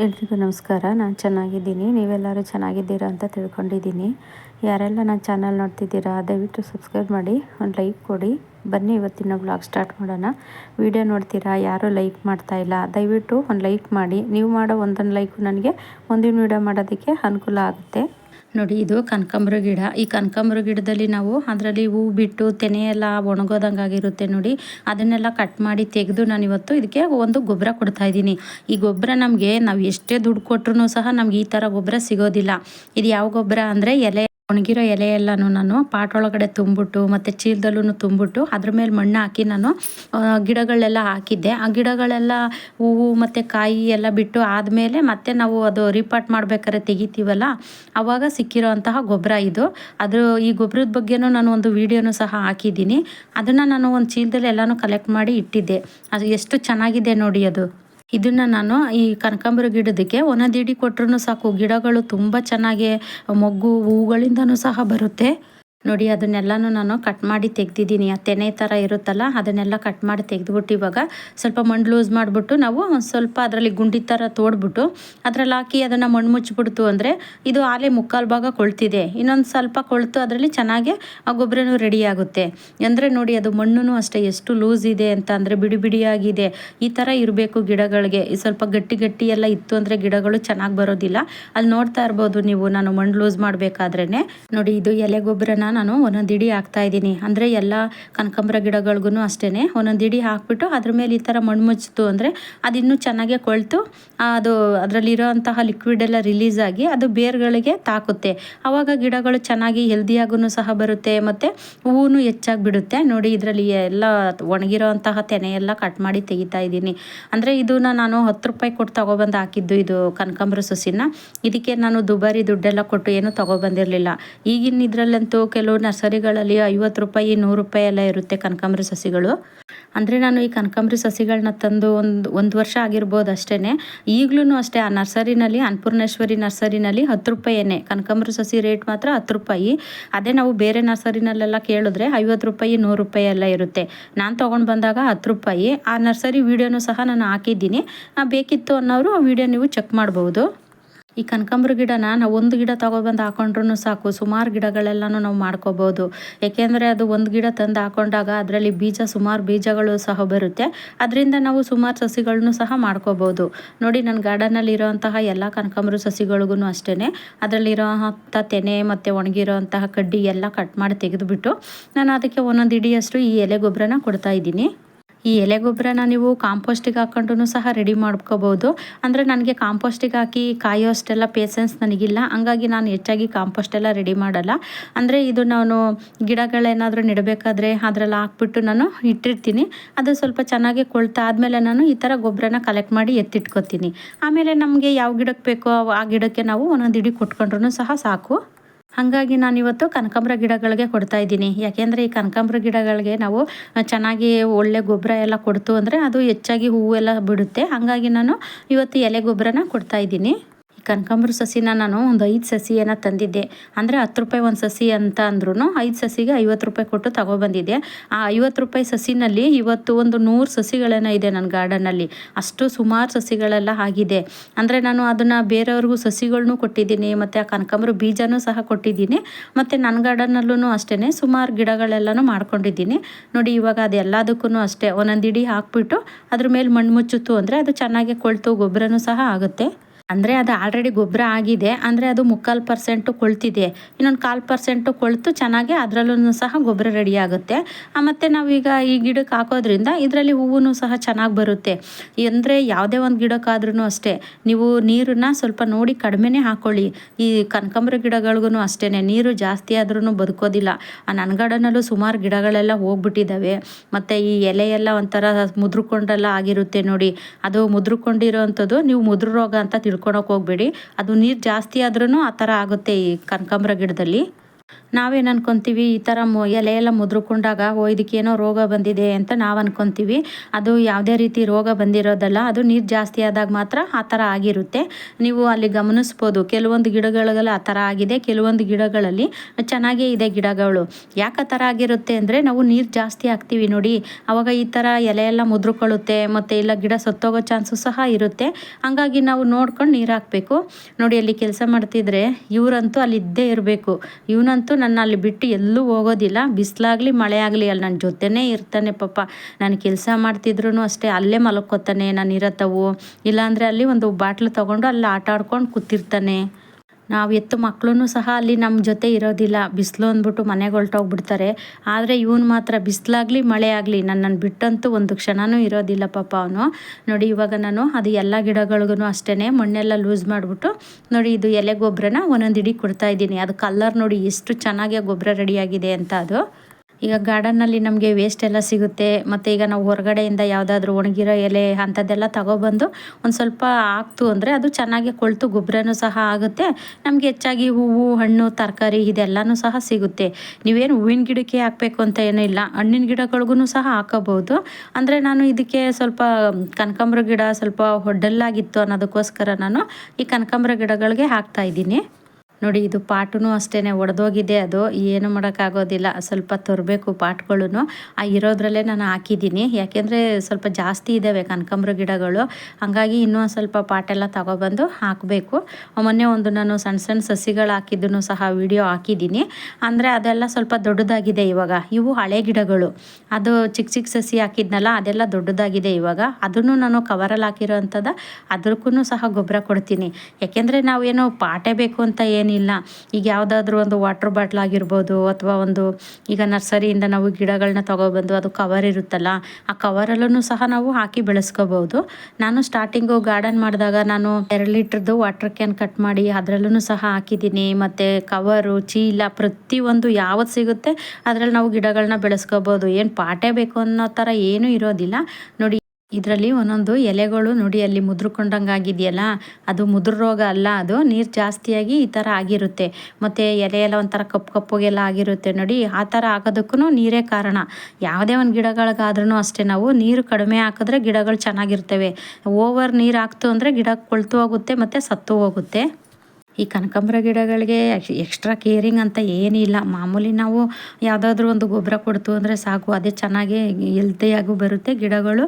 ಎಲ್ರಿಗೂ ನಮಸ್ಕಾರ. ನಾನು ಚೆನ್ನಾಗಿದ್ದೀನಿ. ನೀವೆಲ್ಲರೂ ಚೆನ್ನಾಗಿದ್ದೀರಾ ಅಂತ ತಿಳ್ಕೊಂಡಿದ್ದೀನಿ. ಯಾರೆಲ್ಲ ನನ್ನ ಚಾನಲ್ ನೋಡ್ತಿದ್ದೀರಾ, ದಯವಿಟ್ಟು ಸಬ್ಸ್ಕ್ರೈಬ್ ಮಾಡಿ, ಒಂದು ಲೈಕ್ ಕೊಡಿ. ಬನ್ನಿ ಇವತ್ತಿನ ಬ್ಲಾಗ್ ಸ್ಟಾರ್ಟ್ ಮಾಡೋಣ. ವಿಡಿಯೋ ನೋಡ್ತೀರಾ, ಯಾರೂ ಲೈಕ್ ಮಾಡ್ತಾ ಇಲ್ಲ, ದಯವಿಟ್ಟು ಒಂದು ಲೈಕ್ ಮಾಡಿ. ನೀವು ಮಾಡೋ ಒಂದೊಂದು ಲೈಕು ನನಗೆ, ಮುಂದಿನ ವಿಡಿಯೋ ಮಾಡೋದಕ್ಕೆ ಅನುಕೂಲ ಆಗುತ್ತೆ. ನೋಡಿ, ಇದು ಕನಕಾಂಬರ ಗಿಡ. ಈ ಕನಕಾಂಬರ ಗಿಡದಲ್ಲಿ ನಾವು ಅದರಲ್ಲಿ ಹೂ ಬಿಟ್ಟು ತೆನೆ ಎಲ್ಲ ಒಣಗೋದಂಗಾಗಿರುತ್ತೆ ನೋಡಿ. ಅದನ್ನೆಲ್ಲ ಕಟ್ ಮಾಡಿ ತೆಗೆದು ನಾನು ಇವತ್ತು ಇದಕ್ಕೆ ಒಂದು ಗೊಬ್ಬರ ಕೊಡ್ತಾ ಇದ್ದೀನಿ. ಈ ಗೊಬ್ಬರ ನಮಗೆ ನಾವು ಎಷ್ಟೇ ದುಡ್ಡು ಕೊಟ್ಟರು ಸಹ ನಮ್ಗೆ ಈ ಥರ ಗೊಬ್ಬರ ಸಿಗೋದಿಲ್ಲ. ಇದು ಯಾವ ಗೊಬ್ಬರ ಅಂದರೆ ಎಲೆ ಒಣಗಿರೋ ಎಲೆ ಎಲ್ಲನೂ ನಾನು ಪಾಟ್ ಒಳಗಡೆ ತುಂಬಿಟ್ಟು ಮತ್ತು ಚೀಲದಲ್ಲೂ ತುಂಬಿಟ್ಟು ಅದ್ರ ಮೇಲೆ ಮಣ್ಣು ಹಾಕಿ ನಾನು ಗಿಡಗಳೆಲ್ಲ ಹಾಕಿದ್ದೆ. ಆ ಗಿಡಗಳೆಲ್ಲ ಹೂವು ಮತ್ತು ಕಾಯಿ ಎಲ್ಲ ಬಿಟ್ಟು ಆದಮೇಲೆ ಮತ್ತೆ ನಾವು ಅದು ರಿಪಾರ್ಟ್ ಮಾಡ್ಬೇಕಾದ್ರೆ ತೆಗಿತೀವಲ್ಲ ಆವಾಗ ಸಿಕ್ಕಿರೋ ಗೊಬ್ಬರ ಇದು. ಅದು ಈ ಗೊಬ್ಬರದ ಬಗ್ಗೆನೂ ನಾನು ಒಂದು ವೀಡಿಯೋನು ಸಹ ಹಾಕಿದ್ದೀನಿ. ಅದನ್ನು ನಾನು ಒಂದು ಚೀಲದಲ್ಲಿ ಎಲ್ಲನೂ ಕಲೆಕ್ಟ್ ಮಾಡಿ ಇಟ್ಟಿದ್ದೆ. ಅದು ಎಷ್ಟು ಚೆನ್ನಾಗಿದೆ ನೋಡಿ ಅದು. ಇದನ್ನು ನಾನು ಈ ಕನಕಾಂಬರ ಗಿಡದಕ್ಕೆ ಒಣದಿಡಿ ಕೊಟ್ಟರು ಸಾಕು. ಗಿಡಗಳು ತುಂಬ ಚೆನ್ನಾಗಿ ಮೊಗ್ಗು ಹೂಗಳಿಂದನೂ ಸಹ ಬರುತ್ತೆ. ನೋಡಿ, ಅದನ್ನೆಲ್ಲನೂ ನಾನು ಕಟ್ ಮಾಡಿ ತೆಗ್ದಿದ್ದೀನಿ. ಆ ತೆನೆ ಥರ ಇರುತ್ತಲ್ಲ, ಅದನ್ನೆಲ್ಲ ಕಟ್ ಮಾಡಿ ತೆಗೆದ್ಬಿಟ್ಟು ಇವಾಗ ಸ್ವಲ್ಪ ಮಣ್ಣು ಲೂಸ್ ಮಾಡಿಬಿಟ್ಟು ನಾವು ಸ್ವಲ್ಪ ಅದರಲ್ಲಿ ಗುಂಡಿ ಥರ ತೋಡ್ಬಿಟ್ಟು ಅದರಲ್ಲಿ ಹಾಕಿ ಅದನ್ನು ಮಣ್ಣು ಮುಚ್ಚಿಬಿಡ್ತು ಅಂದರೆ ಇದು ಆಲೆ ಮುಕ್ಕಾಲು ಭಾಗ ಕೊಳ್ತಿದೆ. ಇನ್ನೊಂದು ಸ್ವಲ್ಪ ಕೊಳ್ತು ಅದರಲ್ಲಿ ಚೆನ್ನಾಗಿ ಆ ಗೊಬ್ಬರನೂ ರೆಡಿ ಆಗುತ್ತೆ. ಅಂದರೆ ನೋಡಿ, ಅದು ಮಣ್ಣು ಅಷ್ಟೇ, ಎಷ್ಟು ಲೂಸ್ ಇದೆ ಅಂತ ಅಂದರೆ ಬಿಡಿ ಬಿಡಿಯಾಗಿದೆ. ಈ ಥರ ಇರಬೇಕು ಗಿಡಗಳಿಗೆ. ಸ್ವಲ್ಪ ಗಟ್ಟಿ ಗಟ್ಟಿ ಎಲ್ಲ ಇತ್ತು ಅಂದರೆ ಗಿಡಗಳು ಚೆನ್ನಾಗಿ ಬರೋದಿಲ್ಲ. ಅಲ್ಲಿ ನೋಡ್ತಾ ಇರ್ಬೋದು ನೀವು, ನಾನು ಮಣ್ಣು ಲೂಸ್ ಮಾಡಬೇಕಾದ್ರೇ ನೋಡಿ, ಇದು ಎಲೆ ಗೊಬ್ಬರನ ನಾನು ಒಂದೊಂದು ಇಡಿ ಹಾಕ್ತಾ ಇದ್ದೀನಿ. ಅಂದರೆ ಎಲ್ಲ ಕನಕಾಂಬರ ಗಿಡಗಳಿಗೂ ಅಷ್ಟೇ ಒಂದೊಂದು ಇಡಿ ಹಾಕ್ಬಿಟ್ಟು ಅದ್ರ ಮೇಲೆ ಈ ಥರ ಮಣ್ಣು ಮುಚ್ಚಿತು ಅಂದರೆ ಅದು ಇನ್ನೂ ಚೆನ್ನಾಗೇ ಕೊಳ್ತು. ಅದು ಅದರಲ್ಲಿರೋ ಅಂತಹ ಲಿಕ್ವಿಡ್ ಎಲ್ಲ ರಿಲೀಸ್ ಆಗಿ ಅದು ಬೇರ್ಗಳಿಗೆ ತಾಕುತ್ತೆ. ಆವಾಗ ಗಿಡಗಳು ಚೆನ್ನಾಗಿ ಹೆಲ್ದಿಯಾಗೂ ಸಹ ಬರುತ್ತೆ. ಮತ್ತು ಹೂವು ಹೆಚ್ಚಾಗಿ ಬಿಡುತ್ತೆ ನೋಡಿ ಇದರಲ್ಲಿ ಎಲ್ಲ ಒಣಗಿರೋ ಅಂತಹ ತೆನೆ ಎಲ್ಲ ಕಟ್ ಮಾಡಿ ತೆಗಿತಾ ಇದ್ದೀನಿ. ಅಂದರೆ ಇದನ್ನು ನಾನು ಹತ್ತು ರೂಪಾಯಿ ಕೊಟ್ಟು ತೊಗೊಬಂದು ಹಾಕಿದ್ದು ಇದು ಕನಕಾಂಬರ ಸಸಿನ. ಇದಕ್ಕೆ ನಾನು ದುಬಾರಿ ದುಡ್ಡೆಲ್ಲ ಕೊಟ್ಟು ಏನೂ ತೊಗೊಬಂದಿರಲಿಲ್ಲ. ಈಗಿನ ಇದರಲ್ಲಂತೂ ಕೆಲವು ನರ್ಸರಿಗಳಲ್ಲಿ ಐವತ್ತು ರೂಪಾಯಿ ನೂರು ರೂಪಾಯಿ ಎಲ್ಲ ಇರುತ್ತೆ ಕನಕಾಂಬರಿ ಸಸಿಗಳು. ಅಂದರೆ ನಾನು ಈ ಕನಕಾಂಬರಿ ಸಸಿಗಳನ್ನ ತಂದು ಒಂದು ಒಂದು ವರ್ಷ ಆಗಿರ್ಬೋದು ಅಷ್ಟೇ ಈಗಲೂ ಅಷ್ಟೇ, ಆ ನರ್ಸರಿನಲ್ಲಿ, ಅನ್ನಪೂರ್ಣೇಶ್ವರಿ ನರ್ಸರಿನಲ್ಲಿ ಹತ್ತು ರೂಪಾಯಿಯೇ ಕನಕಾಂಬರಿ ಸಸಿ ರೇಟ್ ಮಾತ್ರ ಹತ್ತು ರೂಪಾಯಿ. ಅದೇ ನಾವು ಬೇರೆ ನರ್ಸರಿನಲ್ಲೆಲ್ಲ ಕೇಳಿದ್ರೆ ಐವತ್ತು ರೂಪಾಯಿ ನೂರು ರೂಪಾಯಿ ಎಲ್ಲ ಇರುತ್ತೆ. ನಾನು ತೊಗೊಂಡು ಬಂದಾಗ ಹತ್ತು ರೂಪಾಯಿ. ಆ ನರ್ಸರಿ ವೀಡಿಯೋನು ಸಹ ನಾನು ಹಾಕಿದ್ದೀನಿ. ಬೇಕಿತ್ತು ಅನ್ನೋರು ಆ ವಿಡಿಯೋ ನೀವು ಚೆಕ್ ಮಾಡ್ಬೋದು. ಈ ಕನಕಾಂಬ್ರ ಗಿಡನ ನಾವು ಒಂದು ಗಿಡ ತಗೊಬಂದು ಹಾಕೊಂಡ್ರೂ ಸಾಕು. ಸುಮಾರು ಗಿಡಗಳೆಲ್ಲನೂ ನಾವು ಮಾಡ್ಕೋಬಹುದು ಏಕೆಂದರೆ ಅದು ಒಂದು ಗಿಡ ತಂದು ಹಾಕೊಂಡಾಗ ಅದರಲ್ಲಿ ಬೀಜ ಸುಮಾರು ಬೀಜಗಳು ಸಹ ಬರುತ್ತೆ. ಅದರಿಂದ ನಾವು ಸುಮಾರು ಸಸಿಗಳನ್ನು ಸಹ ಮಾಡ್ಕೋಬಹುದು ನೋಡಿ ನನ್ನ ಗಾರ್ಡನಲ್ಲಿ ಇರೋವಂತಹ ಎಲ್ಲ ಕನಕಾಂಬ್ರ ಸಸಿಗಳಿಗೂ ಅಷ್ಟೇ ಹತ್ತ ತೆನೆ ಮತ್ತು ಒಣಗಿರುವಂತಹ ಕಡ್ಡಿ ಎಲ್ಲ ಕಟ್ ಮಾಡಿ ತೆಗೆದುಬಿಟ್ಟು ನಾನು ಅದಕ್ಕೆ ಒಂದೊಂದು ಇಡಿಯಷ್ಟು ಈ ಎಲೆ ಗೊಬ್ಬರನ ಕೊಡ್ತಾ ಇದ್ದೀನಿ. ಈ ಎಲೆ ಗೊಬ್ಬರನ ನೀವು ಕಾಂಪೋಸ್ಟಿಗೆ ಹಾಕೊಂಡು ಸಹ ರೆಡಿ ಮಾಡ್ಕೋಬೋದು. ಅಂದರೆ ನನಗೆ ಕಾಂಪೋಸ್ಟಿಗೆ ಹಾಕಿ ಕಾಯೋ ಅಷ್ಟೆಲ್ಲ ಪೇಸೆನ್ಸ್ ನನಗಿಲ್ಲ. ಹಂಗಾಗಿ ನಾನು ಹೆಚ್ಚಾಗಿ ಕಾಂಪೋಸ್ಟ್ ಎಲ್ಲ ರೆಡಿ ಮಾಡಲ್ಲ. ಅಂದರೆ ಇದು ನಾನು ಗಿಡಗಳೇನಾದರೂ ನೆಡಬೇಕಾದ್ರೆ ಅದರಲ್ಲಿ ಹಾಕ್ಬಿಟ್ಟು ನಾನು ಇಟ್ಟಿರ್ತೀನಿ. ಅದು ಸ್ವಲ್ಪ ಚೆನ್ನಾಗಿ ಕೊಳ್ತಾ ಆದಮೇಲೆ ನಾನು ಈ ಥರ ಗೊಬ್ಬರನ ಕಲೆಕ್ಟ್ ಮಾಡಿ ಎತ್ತಿಟ್ಕೊತೀನಿ. ಆಮೇಲೆ ನಮಗೆ ಯಾವ ಗಿಡಕ್ಕೆ ಬೇಕೋ ಆ ಗಿಡಕ್ಕೆ ನಾವು ಒಂದೊಂದು ಇಡೀ ಕೊಟ್ಕೊಂಡ್ರೂ ಸಹ ಸಾಕು. ಹಾಗಾಗಿ ನಾನಿವತ್ತು ಕನಕಾಂಬ್ರ ಗಿಡಗಳಿಗೆ ಕೊಡ್ತಾ ಇದ್ದೀನಿ. ಯಾಕೆಂದರೆ ಈ ಕನಕಾಂಬ್ರ ಗಿಡಗಳಿಗೆ ನಾವು ಚೆನ್ನಾಗಿ ಒಳ್ಳೆ ಗೊಬ್ಬರ ಎಲ್ಲ ಕೊಡ್ತು ಅಂದರೆ ಅದು ಹೆಚ್ಚಾಗಿ ಹೂವೆಲ್ಲ ಬಿಡುತ್ತೆ. ಹಾಗಾಗಿ ನಾನು ಇವತ್ತು ಎಲೆ ಗೊಬ್ಬರನ ಕೊಡ್ತಾ ಇದ್ದೀನಿ. ಕನಕಾಂಬರ ಸಸಿನ ನಾನು ಒಂದು ಐದು ಸಸಿಯನ್ನು ತಂದಿದ್ದೆ. ಅಂದರೆ ಹತ್ತು ರೂಪಾಯಿ ಒಂದು ಸಸಿ ಅಂತ ಅಂದ್ರೂ ಐದು ಸಸಿಗೆ ಐವತ್ತು ರೂಪಾಯಿ ಕೊಟ್ಟು ತಗೊಬಂದಿದ್ದೆ. ಆ ಐವತ್ತು ರೂಪಾಯಿ ಸಸಿನಲ್ಲಿ ಇವತ್ತು ಒಂದು ನೂರು ಸಸಿಗಳೇನ ಇದೆ ನನ್ನ ಗಾರ್ಡನಲ್ಲಿ. ಅಷ್ಟು ಸುಮಾರು ಸಸಿಗಳೆಲ್ಲ ಆಗಿದೆ. ಅಂದರೆ ನಾನು ಅದನ್ನು ಬೇರೆಯವ್ರಿಗೂ ಸಸಿಗಳನ್ನೂ ಕೊಟ್ಟಿದ್ದೀನಿ, ಮತ್ತು ಆ ಕನಕಾಂಬ್ರ ಬೀಜನೂ ಸಹ ಕೊಟ್ಟಿದ್ದೀನಿ, ಮತ್ತು ನನ್ನ ಗಾರ್ಡನಲ್ಲೂ ಅಷ್ಟೇ ಸುಮಾರು ಗಿಡಗಳೆಲ್ಲನೂ ಮಾಡ್ಕೊಂಡಿದ್ದೀನಿ. ನೋಡಿ ಇವಾಗ ಅದೆಲ್ಲದಕ್ಕೂ ಅಷ್ಟೇ. ಒಂದೊಂದು ಇಡಿ ಹಾಕ್ಬಿಟ್ಟು ಅದ್ರ ಮೇಲೆ ಮಣ್ಣು ಮುಚ್ಚುತ್ತು ಅಂದರೆ ಅದು ಚೆನ್ನಾಗಿ ಕೊಳ್ತು, ಗೊಬ್ಬರನೂ ಸಹ ಆಗುತ್ತೆ. ಅಂದರೆ ಅದು ಆಲ್ರೆಡಿ ಗೊಬ್ಬರ ಆಗಿದೆ, ಅಂದರೆ ಅದು ಮುಕ್ಕಾಲು ಪರ್ಸೆಂಟು ಕೊಳ್ತಿದೆ. ಇನ್ನೊಂದು ಕಾಲು ಪರ್ಸೆಂಟು ಕೊಳ್ತು ಚೆನ್ನಾಗಿ ಅದರಲ್ಲೂ ಸಹ ಗೊಬ್ಬರ ರೆಡಿ ಆಗುತ್ತೆ. ಮತ್ತು ನಾವೀಗ ಈ ಗಿಡಕ್ಕೆ ಹಾಕೋದ್ರಿಂದ ಇದರಲ್ಲಿ ಹೂವು ಸಹ ಚೆನ್ನಾಗಿ ಬರುತ್ತೆ. ಅಂದರೆ ಯಾವುದೇ ಒಂದು ಗಿಡಕ್ಕಾದ್ರೂ ಅಷ್ಟೇ, ನೀವು ನೀರನ್ನು ಸ್ವಲ್ಪ ನೋಡಿ ಕಡಿಮೆನೆ ಹಾಕ್ಕೊಳ್ಳಿ ಈ ಕನಕಂಬರ ಗಿಡಗಳಿಗೂ ಅಷ್ಟೇ ನೀರು ಜಾಸ್ತಿ ಆದ್ರೂ ಬದುಕೋದಿಲ್ಲ. ಆ ನನ್ನ ಗಾರ್ಡನಲ್ಲೂ ಸುಮಾರು ಗಿಡಗಳೆಲ್ಲ ಹೋಗ್ಬಿಟ್ಟಿದ್ದಾವೆ ಮತ್ತು ಈ ಎಲೆ ಎಲ್ಲ ಒಂಥರ ಮುದ್ರಕೊಂಡೆಲ್ಲ ಆಗಿರುತ್ತೆ ನೋಡಿ. ಅದು ಮುದ್ರಕೊಂಡಿರೋ ಅಂಥದ್ದು ನೀವು ಮುದ್ರ ರೋಗ ಅಂತ ತಿಳ್ಕೊಳಕ್ಕೆ ಹೋಗ್ಬೇಡಿ. ಅದು ನೀರು ಜಾಸ್ತಿ ಆದ್ರೂ ಆ ಥರ ಆಗುತ್ತೆ ಈ ಕನಕಾಂಬ್ರ ಗಿಡದಲ್ಲಿ. ನಾವೇನು ಅನ್ಕೊತೀವಿ, ಈ ಥರ ಮು ಎಲೆ ಎಲ್ಲ ಮುದ್ರಕೊಂಡಾಗ, ಓ, ಇದಕ್ಕೇನೋ ರೋಗ ಬಂದಿದೆ ಅಂತ ನಾವು ಅನ್ಕೊತೀವಿ. ಅದು ಯಾವುದೇ ರೀತಿ ರೋಗ ಬಂದಿರೋದಲ್ಲ, ಅದು ನೀರು ಜಾಸ್ತಿ ಆದಾಗ ಮಾತ್ರ ಆ ಥರ ಆಗಿರುತ್ತೆ. ನೀವು ಅಲ್ಲಿ ಗಮನಿಸ್ಬೋದು, ಕೆಲವೊಂದು ಗಿಡಗಳಿಗೆಲ್ಲ ಆ ಥರ ಆಗಿದೆ. ಕೆಲವೊಂದು ಗಿಡಗಳಲ್ಲಿ ಚೆನ್ನಾಗೇ ಇದೆ ಗಿಡಗಳು. ಯಾಕೆ ಆ ಥರ ಆಗಿರುತ್ತೆ ಅಂದರೆ, ನಾವು ನೀರು ಜಾಸ್ತಿ ಹಾಕ್ತೀವಿ ನೋಡಿ. ಆವಾಗ ಈ ಥರ ಎಲೆ ಎಲ್ಲ ಮುದ್ರಕೊಳ್ಳುತ್ತೆ, ಮತ್ತು ಇಲ್ಲ ಗಿಡ ಸತ್ತೋಗೋ ಚಾನ್ಸು ಸಹ ಇರುತ್ತೆ. ಹಾಗಾಗಿ ನಾವು ನೋಡ್ಕೊಂಡು ನೀರು ಹಾಕಬೇಕು. ನೋಡಿ, ಅಲ್ಲಿ ಕೆಲಸ ಮಾಡ್ತಿದ್ರೆ ಇವರಂತೂ ಅಲ್ಲಿ ಇದ್ದೇ ಇರಬೇಕು. ಇವನಂತೂ ನನ್ನ ಅಲ್ಲಿ ಬಿಟ್ಟು ಎಲ್ಲೂ ಹೋಗೋದಿಲ್ಲ. ಬಿಸಿಲಾಗಲಿ ಮಳೆ ಆಗಲಿ ಅಲ್ಲಿ ನನ್ನ ಜೊತೆನೇ ಇರ್ತಾನೆ ಪಾಪ. ನಾನು ಕೆಲಸ ಮಾಡ್ತಿದ್ರು ಅಷ್ಟೇ, ಅಲ್ಲೇ ಮಲ್ಕೋತಾನೆ ನಾನು ಇರತ್ತವು ಇಲ್ಲಾಂದರೆ ಅಲ್ಲಿ ಒಂದು ಬಾಟ್ಲು ತೊಗೊಂಡು ಅಲ್ಲಿ ಆಟ ಆಡ್ಕೊಂಡು ಕೂತಿರ್ತಾನೆ. ನಾವು ಎತ್ತು ಮಕ್ಕಳು ಸಹ ಅಲ್ಲಿ ನಮ್ಮ ಜೊತೆ ಇರೋದಿಲ್ಲ. ಬಿಸಿಲು ಅಂದ್ಬಿಟ್ಟು ಮನೆಗೆ ಹೊಲ್ಟೋಗ್ಬಿಡ್ತಾರೆ ಆದರೆ ಇವನು ಮಾತ್ರ ಬಿಸಿಲಾಗಲಿ ಮಳೆ ಆಗಲಿ ನನ್ನನ್ನು ಬಿಟ್ಟಂತೂ ಒಂದು ಕ್ಷಣವೂ ಇರೋದಿಲ್ಲ ಪಾಪ ಅವನು. ನೋಡಿ, ಇವಾಗ ನಾನು ಅದು ಎಲ್ಲ ಗಿಡಗಳಿಗೂ ಅಷ್ಟೇ ಮಣ್ಣೆಲ್ಲ ಲೂಸ್ ಮಾಡಿಬಿಟ್ಟು ನೋಡಿ, ಇದು ಎಲೆ ಗೊಬ್ಬರನ ಒಂದೊಂದು ಇಡೀ ಕೊಡ್ತಾ ಇದ್ದೀನಿ. ಅದು ಕಲ್ಲರ್ ನೋಡಿ ಎಷ್ಟು ಚೆನ್ನಾಗಿ ಗೊಬ್ಬರ ರೆಡಿಯಾಗಿದೆ ಅಂತ ಅದು. ಈಗ ಗಾರ್ಡನ್ನಲ್ಲಿ ನಮಗೆ ವೇಸ್ಟ್ ಎಲ್ಲ ಸಿಗುತ್ತೆ. ಮತ್ತು ಈಗ ನಾವು ಹೊರಗಡೆಯಿಂದ ಯಾವುದಾದ್ರೂ ಒಣಗಿರೋ ಎಲೆ ಅಂಥದ್ದೆಲ್ಲ ತಗೊಬಂದು ಒಂದು ಸ್ವಲ್ಪ ಹಾಕ್ತು ಅಂದರೆ ಅದು ಚೆನ್ನಾಗಿ ಕೊಳ್ತು, ಗೊಬ್ಬರನೂ ಸಹ ಆಗುತ್ತೆ. ನಮಗೆ ಹೆಚ್ಚಾಗಿ ಹೂವು, ಹಣ್ಣು, ತರಕಾರಿ ಇದೆಲ್ಲನೂ ಸಹ ಸಿಗುತ್ತೆ. ನೀವೇನು ಹೂವಿನ ಗಿಡಕ್ಕೆ ಹಾಕಬೇಕು ಅಂತ ಏನೂ ಇಲ್ಲ. ಹಣ್ಣಿನ ಗಿಡಗಳಿಗೂ ಸಹ ಹಾಕೋಬೋದು ಅಂದರೆ ನಾನು ಇದಕ್ಕೆ ಸ್ವಲ್ಪ ಕನಕಾಂಬ್ರ ಗಿಡ ಸ್ವಲ್ಪ ಹೊಡ್ಡಲ್ಲಾಗಿತ್ತು ಅನ್ನೋದಕ್ಕೋಸ್ಕರ ನಾನು ಈ ಕನಕಾಂಬ್ರ ಗಿಡಗಳಿಗೆ ಹಾಕ್ತಾ ಇದ್ದೀನಿ. ನೋಡಿ, ಇದು ಪಾಟೂ ಅಷ್ಟೇ ಒಡೆದೋಗಿದೆ ಅದು. ಏನು ಮಾಡೋಕ್ಕಾಗೋದಿಲ್ಲ. ಸ್ವಲ್ಪ ತರಬೇಕು ಪಾಟ್ಗಳೂ ಆ ಇರೋದ್ರಲ್ಲೇ ನಾನು ಹಾಕಿದ್ದೀನಿ. ಯಾಕೆಂದರೆ ಸ್ವಲ್ಪ ಜಾಸ್ತಿ ಇದ್ದಾವೆ ಕನಕಾಂಬ್ರ ಗಿಡಗಳು. ಹಾಗಾಗಿ ಇನ್ನೂ ಸ್ವಲ್ಪ ಪಾಟೆಲ್ಲ ತಗೊಬಂದು ಹಾಕಬೇಕು. ಮೊನ್ನೆ ಒಂದು ನಾನು ಸಣ್ಣ ಸಣ್ಣ ಸಸಿಗಳು ಹಾಕಿದ್ದನ್ನು ಸಹ ವಿಡಿಯೋ ಹಾಕಿದ್ದೀನಿ. ಅಂದರೆ ಅದೆಲ್ಲ ಸ್ವಲ್ಪ ದೊಡ್ಡದಾಗಿದೆ ಇವಾಗ. ಇವು ಹಳೆ ಗಿಡಗಳು. ಅದು ಚಿಕ್ಕ ಚಿಕ್ಕ ಸಸಿ ಹಾಕಿದ್ನಲ್ಲ, ಅದೆಲ್ಲ ದೊಡ್ಡದಾಗಿದೆ ಇವಾಗ. ಅದನ್ನು ನಾನು ಕವರಲ್ಲಿ ಹಾಕಿರೋ ಅಂಥದ್ದು ಅದಕ್ಕೂ ಸಹ ಗೊಬ್ಬರ ಕೊಡ್ತೀನಿ. ಯಾಕೆಂದರೆ ನಾವೇನು ಪಾಟೆ ಬೇಕು ಅಂತ ಏನು ಏನಿಲ್ಲ. ಈಗ ಯಾವುದಾದ್ರೂ ಒಂದು ವಾಟರ್ ಬಾಟ್ಲ್ ಆಗಿರ್ಬೋದು ಅಥವಾ ಒಂದು ಈಗ ನರ್ಸರಿಯಿಂದ ನಾವು ಗಿಡಗಳನ್ನ ತೊಗೊಬಂದು ಅದು ಕವರ್ ಇರುತ್ತಲ್ಲ, ಆ ಕವರಲ್ಲೂ ಸಹ ನಾವು ಹಾಕಿ ಬೆಳೆಸ್ಕೋಬಹುದು ನಾನು ಸ್ಟಾರ್ಟಿಂಗು ಗಾರ್ಡನ್ ಮಾಡಿದಾಗ ನಾನು ಎರಡು ಲೀಟ್ರದ್ದು ವಾಟರ್ ಕ್ಯಾನ್ ಕಟ್ ಮಾಡಿ ಅದರಲ್ಲೂ ಸಹ ಹಾಕಿದ್ದೀನಿ. ಮತ್ತು ಕವರು ಚೀಲ ಪ್ರತಿಯೊಂದು ಯಾವತ್ತು ಸಿಗುತ್ತೆ ಅದರಲ್ಲಿ ನಾವು ಗಿಡಗಳನ್ನ ಬೆಳೆಸ್ಕೋಬೋದು. ಏನು ಪಾಟೆ ಬೇಕು ಅನ್ನೋ ಥರ ಏನೂ ಇರೋದಿಲ್ಲ. ನೋಡಿ ಇದರಲ್ಲಿ ಒಂದೊಂದು ಎಲೆಗಳು ನುಡಿಯಲ್ಲಿ ಅಲ್ಲಿ ಮುದ್ರಕೊಂಡಂಗೆ ಆಗಿದೆಯಲ್ಲ ಅದು ಮುದ್ರ ರೋಗ ಅಲ್ಲ, ಅದು ನೀರು ಜಾಸ್ತಿಯಾಗಿ ಈ ಥರ ಆಗಿರುತ್ತೆ. ಮತ್ತು ಎಲೆ ಎಲ್ಲ ಒಂಥರ ಕಪ್ಪು ಕಪ್ಪುಗೆಲ್ಲ ಆಗಿರುತ್ತೆ ನೋಡಿ, ಆ ಥರ ಆಗೋದಕ್ಕೂ ನೀರೇ ಕಾರಣ. ಯಾವುದೇ ಒಂದು ಗಿಡಗಳಿಗಾದ್ರೂ ಅಷ್ಟೇ, ನಾವು ನೀರು ಕಡಿಮೆ ಹಾಕಿದ್ರೆ ಗಿಡಗಳು ಚೆನ್ನಾಗಿರ್ತವೆ. ಓವರ್ ನೀರು ಹಾಕ್ತು ಅಂದರೆ ಗಿಡ ಕೊಳ್ತು ಹೋಗುತ್ತೆ, ಮತ್ತು ಸತ್ತು ಹೋಗುತ್ತೆ. ಈ ಕನಕಾಂಬರ ಗಿಡಗಳಿಗೆ ಎಕ್ಸ್ಟ್ರಾ ಕೇರಿಂಗ್ ಅಂತ ಏನಿಲ್ಲ ಮಾಮೂಲಿ ನಾವು ಯಾವುದಾದ್ರೂ ಒಂದು ಗೊಬ್ಬರ ಕೊಡ್ತು ಅಂದರೆ ಸಾಕು. ಅದೇ ಚೆನ್ನಾಗಿ ಹೆಲ್ತಿಯಾಗೂ ಬರುತ್ತೆ, ಗಿಡಗಳು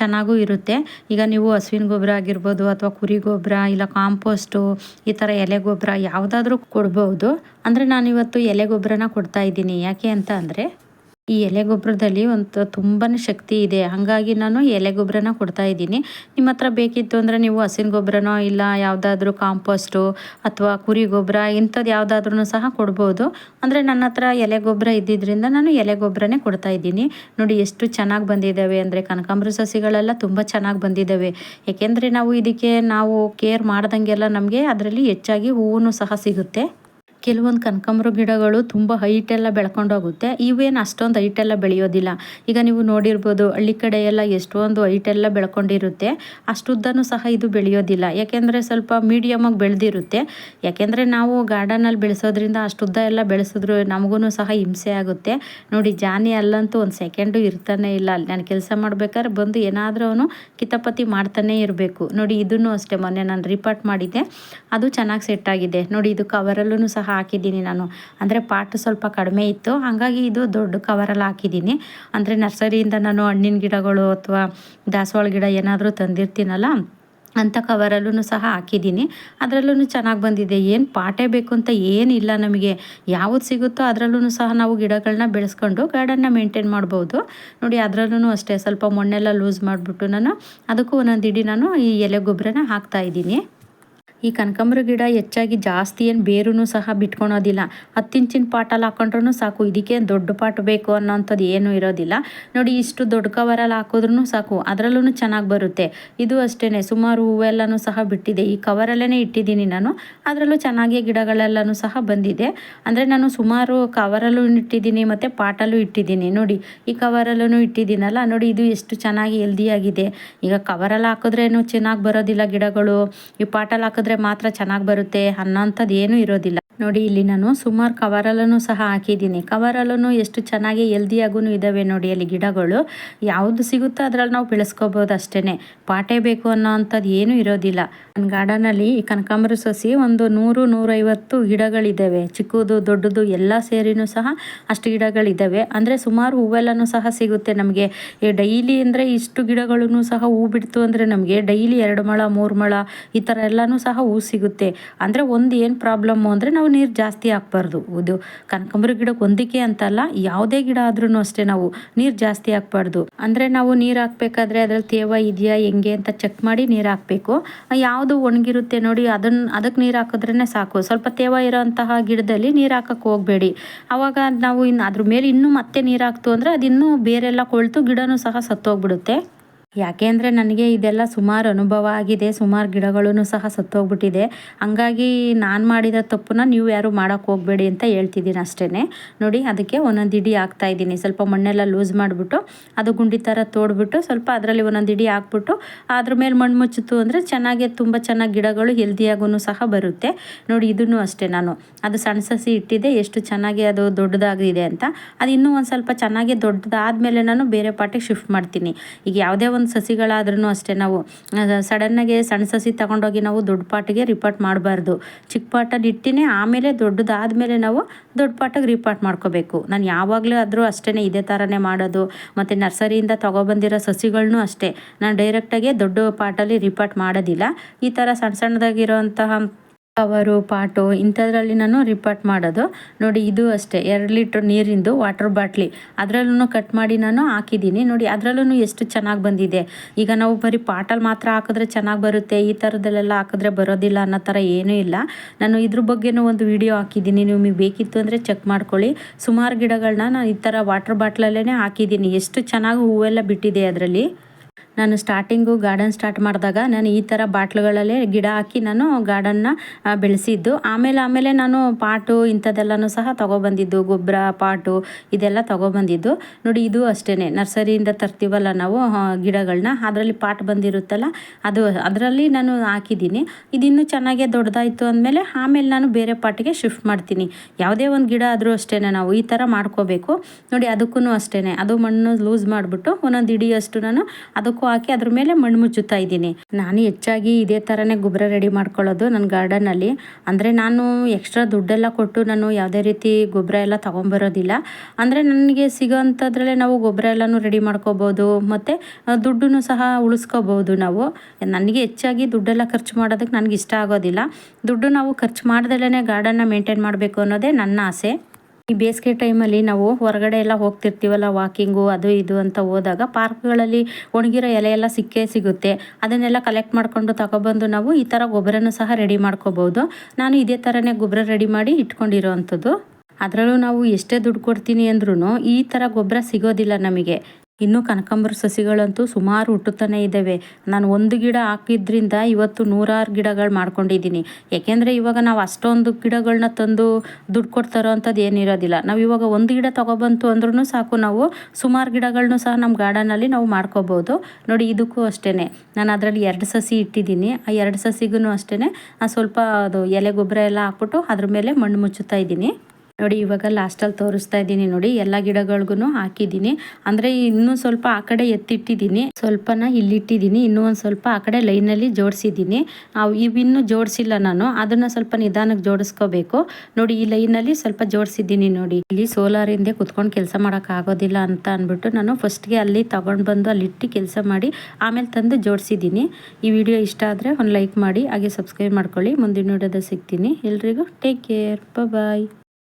ಚೆನ್ನಾಗೂ ಇರುತ್ತೆ. ಈಗ ನೀವು ಹಸುವಿನ ಗೊಬ್ಬರ ಆಗಿರ್ಬೋದು ಅಥವಾ ಕುರಿ ಗೊಬ್ಬರ ಇಲ್ಲ ಕಾಂಪೋಸ್ಟು, ಈ ಥರ ಎಲೆ ಗೊಬ್ಬರ ಯಾವುದಾದ್ರೂ ಕೊಡ್ಬೋದು. ಅಂದರೆ ನಾನಿವತ್ತು ಎಲೆ ಗೊಬ್ಬರನ ಕೊಡ್ತಾ ಇದ್ದೀನಿ. ಯಾಕೆ ಅಂತ ಅಂದರೆ ಈ ಎಲೆ ಗೊಬ್ಬರದಲ್ಲಿ ಒಂದು ತುಂಬಾ ಶಕ್ತಿ ಇದೆ. ಹಾಗಾಗಿ ನಾನು ಎಲೆ ಗೊಬ್ಬರನ ಕೊಡ್ತಾ ಇದ್ದೀನಿ. ನಿಮ್ಮ ಹತ್ರ ಬೇಕಿತ್ತು ಅಂದರೆ ನೀವು ಹಸಿನ ಗೊಬ್ಬರನೋ ಇಲ್ಲ ಯಾವುದಾದ್ರೂ ಕಾಂಪೋಸ್ಟು ಅಥವಾ ಕುರಿ ಗೊಬ್ಬರ ಇಂಥದ್ದು ಯಾವುದಾದ್ರೂ ಸಹ ಕೊಡ್ಬೋದು. ಅಂದರೆ ನನ್ನ ಹತ್ರ ಎಲೆ ಗೊಬ್ಬರ ಇದ್ದಿದ್ದರಿಂದ ನಾನು ಎಲೆ ಗೊಬ್ಬರನೇ ಕೊಡ್ತಾ ಇದ್ದೀನಿ. ನೋಡಿ ಎಷ್ಟು ಚೆನ್ನಾಗಿ ಬಂದಿದ್ದಾವೆ ಅಂದರೆ ಕನಕಾಂಬರ ಸಸಿಗಳೆಲ್ಲ ತುಂಬ ಚೆನ್ನಾಗಿ ಬಂದಿದ್ದಾವೆ. ಏಕೆಂದರೆ ನಾವು ಇದಕ್ಕೆ ನಾವು ಕೇರ್ ಮಾಡ್ದಂಗೆಲ್ಲ ನಮಗೆ ಅದರಲ್ಲಿ ಹೆಚ್ಚಾಗಿ ಹೂವು ಸಹ ಸಿಗುತ್ತೆ. ಕೆಲವೊಂದು ಕನಕಾಂಬ್ರ ಗಿಡಗಳು ತುಂಬ ಹೈಟೆಲ್ಲ ಬೆಳ್ಕೊಂಡೋಗುತ್ತೆ ಇವೇನು ಅಷ್ಟೊಂದು ಹೈಟೆಲ್ಲ ಬೆಳೆಯೋದಿಲ್ಲ. ಈಗ ನೀವು ನೋಡಿರ್ಬೋದು ಹಳ್ಳಿ ಕಡೆ ಎಲ್ಲ ಎಷ್ಟೊಂದು ಹೈಟೆಲ್ಲ ಬೆಳ್ಕೊಂಡಿರುತ್ತೆ. ಅಷ್ಟುದ್ದನೂ ಸಹ ಇದು ಬೆಳೆಯೋದಿಲ್ಲ. ಯಾಕೆಂದರೆ ಸ್ವಲ್ಪ ಮೀಡಿಯಮಾಗಿ ಬೆಳೆದಿರುತ್ತೆ. ಯಾಕೆಂದರೆ ನಾವು ಗಾರ್ಡನಲ್ಲಿ ಬೆಳೆಸೋದ್ರಿಂದ ಅಷ್ಟುದ್ದ ಎಲ್ಲ ಬೆಳೆಸಿದ್ರು ನಮಗೂ ಸಹ ಹಿಂಸೆ ಆಗುತ್ತೆ. ನೋಡಿ, ಜಾನಿ ಅಲ್ಲಂತೂ ಒಂದು ಸೆಕೆಂಡು ಇರ್ತಾನೆ ಇಲ್ಲ. ಅಲ್ಲಿ ನಾನು ಕೆಲಸ ಮಾಡ್ಬೇಕಾದ್ರೆ ಬಂದು ಏನಾದರೂ ಅವನು ಕಿತಾಪತಿ ಮಾಡ್ತಾನೆ ಇರಬೇಕು. ನೋಡಿ, ಇದನ್ನು ಅಷ್ಟೇ ಮೊನ್ನೆ ನಾನು ರಿಪಾರ್ಟ್ ಮಾಡಿದ್ದೆ. ಅದು ಚೆನ್ನಾಗಿ ಸೆಟ್ ಆಗಿದೆ. ನೋಡಿ, ಇದು ಕವರಲ್ಲೂ ಸಹ ಹಾಕಿದ್ದೀನಿ ನಾನು. ಅಂದರೆ ಪಾಟ್ ಸ್ವಲ್ಪ ಕಡಿಮೆ ಇತ್ತು. ಹಾಗಾಗಿ ಇದು ದೊಡ್ಡ ಕವರಲ್ಲಿ ಹಾಕಿದ್ದೀನಿ. ಅಂದರೆ ನರ್ಸರಿಯಿಂದ ನಾನು ಹಣ್ಣಿನ ಗಿಡಗಳು ಅಥವಾ ದಾಸವಾಳ ಗಿಡ ಏನಾದರೂ ತಂದಿರ್ತೀನಲ್ಲ ಅಂಥ ಕವರಲ್ಲೂ ಸಹ ಹಾಕಿದ್ದೀನಿ. ಅದರಲ್ಲೂ ಚೆನ್ನಾಗಿ ಬಂದಿದೆ. ಏನು ಪಾಟೆ ಬೇಕು ಅಂತ ಏನಿಲ್ಲ ನಮಗೆ. ಯಾವುದು ಸಿಗುತ್ತೋ ಅದರಲ್ಲೂ ಸಹ ನಾವು ಗಿಡಗಳನ್ನ ಬೆಳೆಸ್ಕೊಂಡು ಗಾರ್ಡನ್ನ ಮೇಂಟೈನ್ ಮಾಡ್ಬೋದು. ನೋಡಿ ಅದರಲ್ಲೂ ಅಷ್ಟೇ. ಸ್ವಲ್ಪ ಮಣ್ಣೆಲ್ಲ ಲೂಸ್ ಮಾಡಿಬಿಟ್ಟು ನಾನು ಅದಕ್ಕೂ ಒಂದೊಂದು ಇಡೀ ನಾನು ಈ ಎಲೆ ಗೊಬ್ಬರನ ಹಾಕ್ತಾ ಇದ್ದೀನಿ. ಈ ಕನಕಾಂಬರ ಗಿಡ ಹೆಚ್ಚಾಗಿ ಜಾಸ್ತಿ ಏನು ಬೇರೂ ಸಹ ಬಿಟ್ಕೊಳೋದಿಲ್ಲ. ಹತ್ತಿಂಚಿನ ಪಾಟಲ್ಲಿ ಹಾಕೊಂಡ್ರೂ ಸಾಕು, ಇದಕ್ಕೆ ದೊಡ್ಡ ಪಾಟ್ ಬೇಕು ಅನ್ನೋಂಥದ್ದು ಏನೂ ಇರೋದಿಲ್ಲ. ನೋಡಿ, ಇಷ್ಟು ದೊಡ್ಡ ಕವರಲ್ಲಿ ಹಾಕಿದ್ರೂ ಸಾಕು ಅದರಲ್ಲೂ ಚೆನ್ನಾಗಿ ಬರುತ್ತೆ. ಇದು ಅಷ್ಟೇ ಸುಮಾರು ಹೂವೆಲ್ಲನೂ ಸಹ ಬಿಟ್ಟಿದೆ. ಈ ಕವರಲ್ಲೇ ಇಟ್ಟಿದ್ದೀನಿ ನಾನು, ಅದರಲ್ಲೂ ಚೆನ್ನಾಗಿ ಗಿಡಗಳೆಲ್ಲನೂ ಸಹ ಬಂದಿದೆ. ಅಂದರೆ ನಾನು ಸುಮಾರು ಕವರಲ್ಲೂ ಇಟ್ಟಿದ್ದೀನಿ, ಮತ್ತು ಪಾಟಲ್ಲೂ ಇಟ್ಟಿದ್ದೀನಿ. ನೋಡಿ, ಈ ಕವರಲ್ಲೂ ಇಟ್ಟಿದ್ದೀನಲ್ಲ, ನೋಡಿ, ಇದು ಎಷ್ಟು ಚೆನ್ನಾಗಿ ಹೆಲ್ದಿಯಾಗಿದೆ ಈಗ ಕವರಲ್ಲಿ ಹಾಕಿದ್ರೇನು ಚೆನ್ನಾಗಿ ಬರೋದಿಲ್ಲ ಗಿಡಗಳು, ಈ ಪಾಟಲ್ಲಿ ಹಾಕಿದ್ರೆ ಮಾತ್ರ ಚೆನ್ನಾಗಿ ಬರುತ್ತೆ ಅನ್ನೋಂಥದ್ದು ಏನೂ ಇರೋದಿಲ್ಲ. ನೋಡಿ, ಇಲ್ಲಿ ನಾನು ಸುಮಾರು ಕವರಲ್ಲೂ ಸಹ ಹಾಕಿದ್ದೀನಿ. ಕವರಲ್ಲೂ ಎಷ್ಟು ಚೆನ್ನಾಗಿ ಎಲ್ದಿಯಾಗೂ ಇದ್ದಾವೆ ನೋಡಿ, ಅಲ್ಲಿ ಗಿಡಗಳು. ಯಾವುದು ಸಿಗುತ್ತೋ ಅದರಲ್ಲಿ ನಾವು ಬೆಳೆಸ್ಕೋಬೋದು ಅಷ್ಟೇ ಪಾಟೆ ಬೇಕು ಅನ್ನೋ ಅಂಥದ್ದು ಏನೂ ಇರೋದಿಲ್ಲ. ನನ್ನ ಗಾರ್ಡನಲ್ಲಿ ಈ ಕನಕಾಂಬರ ಸಸಿ ಒಂದು ನೂರು, ನೂರೈವತ್ತು ಗಿಡಗಳಿದ್ದಾವೆ ಚಿಕ್ಕದು, ದೊಡ್ಡದು ಎಲ್ಲ ಸೇರಿನೂ ಸಹ ಅಷ್ಟು ಗಿಡಗಳಿದ್ದಾವೆ ಅಂದರೆ ಸುಮಾರು ಹೂವೆಲ್ಲನೂ ಸಹ ಸಿಗುತ್ತೆ ನಮಗೆ. ಡೈಲಿ ಅಂದರೆ ಇಷ್ಟು ಗಿಡಗಳೂ ಸಹ ಹೂ ಬಿಡ್ತು ಅಂದರೆ ನಮಗೆ ಡೈಲಿ ಎರಡು ಮಳ, ಮೂರು ಮಳ ಈ ಥರ ಎಲ್ಲನೂ ಸಹ ಹೂ ಸಿಗುತ್ತೆ. ಅಂದರೆ ಒಂದು ಏನು ಪ್ರಾಬ್ಲಮ್ಮು ಅಂದರೆ ನಾವು ನೀರು ಜಾಸ್ತಿ ಹಾಕ್ಬಾರ್ದು. ಇದು ಕನಕಾಂಬರ ಗಿಡಕ್ಕೆ ಒಂದಕ್ಕೆ ಅಂತಲ್ಲ, ಯಾವುದೇ ಗಿಡ ಆದ್ರೂ ಅಷ್ಟೇ ನಾವು ನೀರು ಜಾಸ್ತಿ ಹಾಕ್ಬಾರ್ದು. ಅಂದರೆ ನಾವು ನೀರು ಹಾಕ್ಬೇಕಾದ್ರೆ ಅದ್ರಲ್ಲಿ ತೇವ ಇದೆಯಾ, ಹೆಂಗೆ ಅಂತ ಚೆಕ್ ಮಾಡಿ ನೀರು ಹಾಕಬೇಕು. ಯಾವುದು ಒಣಗಿರುತ್ತೆ ನೋಡಿ ಅದನ್ನ ಅದಕ್ಕೆ ನೀರು ಹಾಕಿದ್ರೇ ಸಾಕು. ಸ್ವಲ್ಪ ತೇವ ಇರೋಂತಹ ಗಿಡದಲ್ಲಿ ನೀರು ಹಾಕಕ್ಕೆ ಹೋಗಬೇಡಿ. ಆವಾಗ ನಾವು ಇನ್ನು ಅದ್ರ ಮೇಲೆ ಇನ್ನೂ ಮತ್ತೆ ನೀರು ಹಾಕ್ತು ಅಂದರೆ ಅದಿನ್ನೂ ಬೇರೆಲ್ಲ ಕೊಳ್ತು, ಗಿಡನೂ ಸಹ ಸತ್ತೋಗ್ಬಿಡುತ್ತೆ. ಯಾಕೆ ಅಂದರೆ ನನಗೆ ಇದೆಲ್ಲ ಸುಮಾರು ಅನುಭವ ಆಗಿದೆ, ಸುಮಾರು ಗಿಡಗಳೂ ಸಹ ಸತ್ತೋಗ್ಬಿಟ್ಟಿದೆ. ಹಂಗಾಗಿ ನಾನು ಮಾಡಿದ ತಪ್ಪನ್ನ ನೀವು ಯಾರು ಮಾಡೋಕ್ಕೆ ಹೋಗಬೇಡಿ ಅಂತ ಹೇಳ್ತಿದ್ದೀನಿ ಅಷ್ಟೇ ನೋಡಿ, ಅದಕ್ಕೆ ಒಂದೊಂದು ಇಡಿ ಹಾಕ್ತಾ ಇದ್ದೀನಿ. ಸ್ವಲ್ಪ ಮಣ್ಣೆಲ್ಲ ಲೂಸ್ ಮಾಡಿಬಿಟ್ಟು, ಅದು ಗುಂಡಿ ಥರ ತೋಡ್ಬಿಟ್ಟು, ಸ್ವಲ್ಪ ಅದರಲ್ಲಿ ಒಂದೊಂದು ಇಡಿ ಹಾಕ್ಬಿಟ್ಟು, ಅದ್ರ ಮೇಲೆ ಮಣ್ಣು ಮುಚ್ಚಿತು ಅಂದರೆ ಚೆನ್ನಾಗಿ, ತುಂಬ ಚೆನ್ನಾಗಿ ಗಿಡಗಳು ಹೆಲ್ದಿಯಾಗೂ ಸಹ ಬರುತ್ತೆ. ನೋಡಿ, ಇದನ್ನು ಅಷ್ಟೇ ನಾನು. ಅದು ಸಣ್ಣ ಸಸಿ ಇಟ್ಟಿದೆ, ಎಷ್ಟು ಚೆನ್ನಾಗಿ ಅದು ದೊಡ್ಡದಾಗಿದೆ ಅಂತ. ಅದು ಇನ್ನೂ ಒಂದು ಸ್ವಲ್ಪ ಚೆನ್ನಾಗಿ ದೊಡ್ಡದಾದ ಮೇಲೆ ನಾನು ಬೇರೆ ಪಾಟಿಗೆ ಶಿಫ್ಟ್ ಮಾಡ್ತೀನಿ. ಈಗ ಯಾವುದೇ ಒಂದು ಸಸಿಗಳಾದ್ರೂ ಅಷ್ಟೇ ನಾವು ಸಡನ್ನಾಗಿ ಸಣ್ಣ ಸಸಿ ತಗೊಂಡೋಗಿ ನಾವು ದೊಡ್ಡ ಪಾಟಿಗೆ ರಿಪಾರ್ಟ್ ಮಾಡಬಾರ್ದು. ಚಿಕ್ಕ ಪಾಟಲ್ಲಿ ಇಟ್ಟಿನೇ ಆಮೇಲೆ ದೊಡ್ಡದಾದ ಮೇಲೆ ನಾವು ದೊಡ್ಡ ಪಾಟಿಗೆ ರಿಪಾರ್ಟ್ ಮಾಡ್ಕೋಬೇಕು. ನಾನು ಯಾವಾಗಲೂ ಆದರೂ ಅಷ್ಟೇ ಇದೇ ಥರನೇ ಮಾಡೋದು. ಮತ್ತು ನರ್ಸರಿಯಿಂದ ತೊಗೊಬಂದಿರೋ ಸಸಿಗಳನ್ನೂ ಅಷ್ಟೇ. ನಾನು ಡೈರೆಕ್ಟಾಗಿ ದೊಡ್ಡ ಪಾಟಲ್ಲಿ ರಿಪಾರ್ಟ್ ಮಾಡೋದಿಲ್ಲ. ಈ ಥರ ಸಣ್ಣ ಸಣ್ಣದಾಗಿರೋಂತಹ ಕವರು ಪಾಟು, ಇಂಥದ್ರಲ್ಲಿ ನಾನು ರಿಪಾರ್ಟ್ ಮಾಡೋದು. ನೋಡಿ, ಇದು ಅಷ್ಟೇ. ಎರಡು ಲೀಟ್ರ್ ನೀರಿಂದು ವಾಟರ್ ಬಾಟ್ಲಿ ಅದರಲ್ಲೂ ಕಟ್ ಮಾಡಿ ನಾನು ಹಾಕಿದ್ದೀನಿ. ನೋಡಿ ಅದರಲ್ಲೂ ಎಷ್ಟು ಚೆನ್ನಾಗಿ ಬಂದಿದೆ. ಈಗ ನಾವು ಬರೀ ಪಾಟಲ್ಲಿ ಮಾತ್ರ ಹಾಕಿದ್ರೆ ಚೆನ್ನಾಗಿ ಬರುತ್ತೆ, ಈ ಥರದಲ್ಲೆಲ್ಲ ಹಾಕಿದ್ರೆ ಬರೋದಿಲ್ಲ ಅನ್ನೋ ಥರ ಏನೂ ಇಲ್ಲ. ನಾನು ಇದ್ರ ಬಗ್ಗೆನೂ ಒಂದು ವಿಡಿಯೋ ಹಾಕಿದ್ದೀನಿ. ನಿಮಗೆ ಬೇಕಿತ್ತು ಅಂದರೆ ಚೆಕ್ ಮಾಡ್ಕೊಳ್ಳಿ. ಸುಮಾರು ಗಿಡಗಳನ್ನ ನಾನು ಈ ಥರ ವಾಟರ್ ಬಾಟ್ಲಲ್ಲೇ ಹಾಕಿದ್ದೀನಿ. ಎಷ್ಟು ಚೆನ್ನಾಗಿ ಹೂವೆಲ್ಲ ಬಿಟ್ಟಿದೆ ಅದರಲ್ಲಿ. ನಾನು ಸ್ಟಾರ್ಟಿಂಗು ಗಾರ್ಡನ್ ಸ್ಟಾರ್ಟ್ ಮಾಡಿದಾಗ ನಾನು ಈ ಥರ ಬಾಟ್ಲುಗಳಲ್ಲೇ ಗಿಡ ಹಾಕಿ ನಾನು ಗಾರ್ಡನ್ನ ಬೆಳೆಸಿದ್ದು. ಆಮೇಲೆ ಆಮೇಲೆ ನಾನು ಪಾಟು ಇಂಥದ್ದೆಲ್ಲನೂ ಸಹ ತೊಗೊಬಂದಿದ್ದು. ಗೊಬ್ಬರ, ಪಾಟು ಇದೆಲ್ಲ ತೊಗೊಬಂದಿದ್ದು. ನೋಡಿ, ಇದು ಅಷ್ಟೇ ನರ್ಸರಿಯಿಂದ ತರ್ತೀವಲ್ಲ ನಾವು ಗಿಡಗಳನ್ನ ಅದರಲ್ಲಿ ಪಾಟ್ ಬಂದಿರುತ್ತಲ್ಲ, ಅದು, ಅದರಲ್ಲಿ ನಾನು ಹಾಕಿದ್ದೀನಿ. ಇದಿನ್ನೂ ಚೆನ್ನಾಗೇ ದೊಡ್ಡದಾಯಿತು ಅಂದಮೇಲೆ ಆಮೇಲೆ ನಾನು ಬೇರೆ ಪಾಟಿಗೆ ಶಿಫ್ಟ್ ಮಾಡ್ತೀನಿ. ಯಾವುದೇ ಒಂದು ಗಿಡ ಆದರೂ ಅಷ್ಟೇ ನಾವು ಈ ಥರ ಮಾಡ್ಕೋಬೇಕು. ನೋಡಿ ಅದಕ್ಕೂ ಅಷ್ಟೇ ಅದು ಮಣ್ಣು ಲೂಸ್ ಮಾಡಿಬಿಟ್ಟು ಒಂದೊಂದು ಇಡಿಯಷ್ಟು ನಾನು ಅದಕ್ಕೂ ಹಾಕಿ ಅದ್ರ ಮೇಲೆ ಮಣ್ಣು ಮುಚ್ಚುತ್ತಾ ಇದ್ದೀನಿ. ನಾನು ಹೆಚ್ಚಾಗಿ ಇದೇ ಥರನೇ ಗೊಬ್ಬರ ರೆಡಿ ಮಾಡ್ಕೊಳ್ಳೋದು ನನ್ನ ಗಾರ್ಡನಲ್ಲಿ ಅಂದರೆ ನಾನು ಎಕ್ಸ್ಟ್ರಾ ದುಡ್ಡೆಲ್ಲ ಕೊಟ್ಟು ನಾನು ಯಾವುದೇ ರೀತಿ ಗೊಬ್ಬರ ಎಲ್ಲ ತೊಗೊಂಬರೋದಿಲ್ಲ. ಅಂದರೆ ನನಗೆ ಸಿಗೋ ಅಂಥದ್ರಲ್ಲೇ ನಾವು ಗೊಬ್ಬರ ಎಲ್ಲನೂ ರೆಡಿ ಮಾಡ್ಕೋಬೋದು, ಮತ್ತು ದುಡ್ಡನ್ನು ಸಹ ಉಳಿಸ್ಕೋಬೋದು ನಾವು. ನನಗೆ ಹೆಚ್ಚಾಗಿ ದುಡ್ಡೆಲ್ಲ ಖರ್ಚು ಮಾಡೋದಕ್ಕೆ ನನಗೆ ಇಷ್ಟ ಆಗೋದಿಲ್ಲ. ದುಡ್ಡು ನಾವು ಖರ್ಚು ಮಾಡ್ದಲೇ ಗಾರ್ಡನ್ನ ಮೇಂಟೈನ್ ಮಾಡಬೇಕು ಅನ್ನೋದೇ ನನ್ನ ಆಸೆ. ಈ ಬೇಸಿಗೆ ಟೈಮಲ್ಲಿ ನಾವು ಹೊರಗಡೆ ಎಲ್ಲ ಹೋಗ್ತಿರ್ತೀವಲ್ಲ ವಾಕಿಂಗು, ಅದು ಇದು ಅಂತ ಹೋದಾಗ ಪಾರ್ಕ್ಗಳಲ್ಲಿ ಒಣಗಿರೋ ಎಲೆ ಎಲ್ಲ ಸಿಕ್ಕೇ ಸಿಗುತ್ತೆ. ಅದನ್ನೆಲ್ಲ ಕಲೆಕ್ಟ್ ಮಾಡಿಕೊಂಡು ತಗೊಬಂದು ನಾವು ಈ ಥರ ಗೊಬ್ಬರನೂ ಸಹ ರೆಡಿ ಮಾಡ್ಕೋಬೋದು. ನಾನು ಇದೇ ಥರನೇ ಗೊಬ್ಬರ ರೆಡಿ ಮಾಡಿ ಇಟ್ಕೊಂಡಿರೋ ಅದರಲ್ಲೂ ನಾವು ಎಷ್ಟೇ ದುಡ್ಡು ಕೊಡ್ತೀನಿ ಅಂದ್ರೂ ಈ ಥರ ಗೊಬ್ಬರ ಸಿಗೋದಿಲ್ಲ ನಮಗೆ. ಇನ್ನು ಕನಕಾಂಬರ ಸಸಿಗಳಂತೂ ಸುಮಾರು ಹುಟ್ಟುತ್ತಾನೆ ಇದ್ದಾವೆ. ನಾನು ಒಂದು ಗಿಡ ಹಾಕಿದ್ರಿಂದ ಇವತ್ತು ನೂರಾರು ಗಿಡಗಳು ಮಾಡ್ಕೊಂಡಿದ್ದೀನಿ. ಯಾಕೆಂದರೆ ಇವಾಗ ನಾವು ಅಷ್ಟೊಂದು ಗಿಡಗಳನ್ನ ತಂದು ದುಡ್ಡು ಕೊಡ್ತಾರೋ ಅಂಥದ್ದು ಏನಿರೋದಿಲ್ಲ ನಾವು ಇವಾಗ ಒಂದು ಗಿಡ ತೊಗೊಬಂತು ಅಂದ್ರೂ ಸಾಕು, ನಾವು ಸುಮಾರು ಗಿಡಗಳನ್ನೂ ಸಹ ನಮ್ಮ ಗಾರ್ಡನಲ್ಲಿ ನಾವು ಮಾಡ್ಕೋಬೋದು. ನೋಡಿ, ಇದಕ್ಕೂ ಅಷ್ಟೇ ನಾನು ಅದರಲ್ಲಿ ಎರಡು ಸಸಿ ಇಟ್ಟಿದ್ದೀನಿ. ಆ ಎರಡು ಸಸಿಗೂ ಅಷ್ಟೇ ಸ್ವಲ್ಪ ಅದು ಎಲೆ ಗೊಬ್ಬರ ಎಲ್ಲ ಹಾಕ್ಬಿಟ್ಟು ಅದ್ರ ಮೇಲೆ ಮಣ್ಣು ಮುಚ್ಚುತ್ತಾ ಇದ್ದೀನಿ. ನೋಡಿ, ಇವಾಗ ಲಾಸ್ಟಲ್ಲಿ ತೋರಿಸ್ತಾ ಇದ್ದೀನಿ ನೋಡಿ, ಎಲ್ಲ ಗಿಡಗಳಿಗೂ ಹಾಕಿದ್ದೀನಿ. ಅಂದರೆ ಇನ್ನೂ ಸ್ವಲ್ಪ ಆ ಕಡೆ ಎತ್ತಿಟ್ಟಿದ್ದೀನಿ. ಸ್ವಲ್ಪನ ಇಲ್ಲಿಟ್ಟಿದ್ದೀನಿ, ಇನ್ನೂ ಒಂದು ಸ್ವಲ್ಪ ಆ ಕಡೆ ಲೈನಲ್ಲಿ ಜೋಡಿಸಿದ್ದೀನಿ. ಇವಿನ್ನೂ ಜೋಡಿಸಿಲ್ಲ ನಾನು, ಅದನ್ನು ಸ್ವಲ್ಪ ನಿಧಾನಕ್ಕೆ ಜೋಡಿಸ್ಕೋಬೇಕು. ನೋಡಿ, ಈ ಲೈನಲ್ಲಿ ಸ್ವಲ್ಪ ಜೋಡಿಸಿದ್ದೀನಿ ನೋಡಿ. ಇಲ್ಲಿ ಸೋಲಾರ್ ಹಿಂದೆ ಕುತ್ಕೊಂಡು ಕೆಲಸ ಆಗೋದಿಲ್ಲ ಅಂತ ಅಂದ್ಬಿಟ್ಟು ನಾನು ಫಸ್ಟ್ಗೆ ಅಲ್ಲಿ ತಗೊಂಡು ಬಂದು ಅಲ್ಲಿಟ್ಟು ಕೆಲಸ ಮಾಡಿ ಆಮೇಲೆ ತಂದು ಜೋಡಿಸಿದ್ದೀನಿ. ಈ ವಿಡಿಯೋ ಇಷ್ಟ ಆದರೆ ಒಂದು ಲೈಕ್ ಮಾಡಿ, ಹಾಗೆ ಸಬ್ಸ್ಕ್ರೈಬ್ ಮಾಡ್ಕೊಳ್ಳಿ. ಮುಂದಿನ ವಿಡಿಯೋದ ಸಿಗ್ತೀನಿ. ಎಲ್ರಿಗೂ ಟೇಕ್ ಕೇರ್ ಬಾಯ್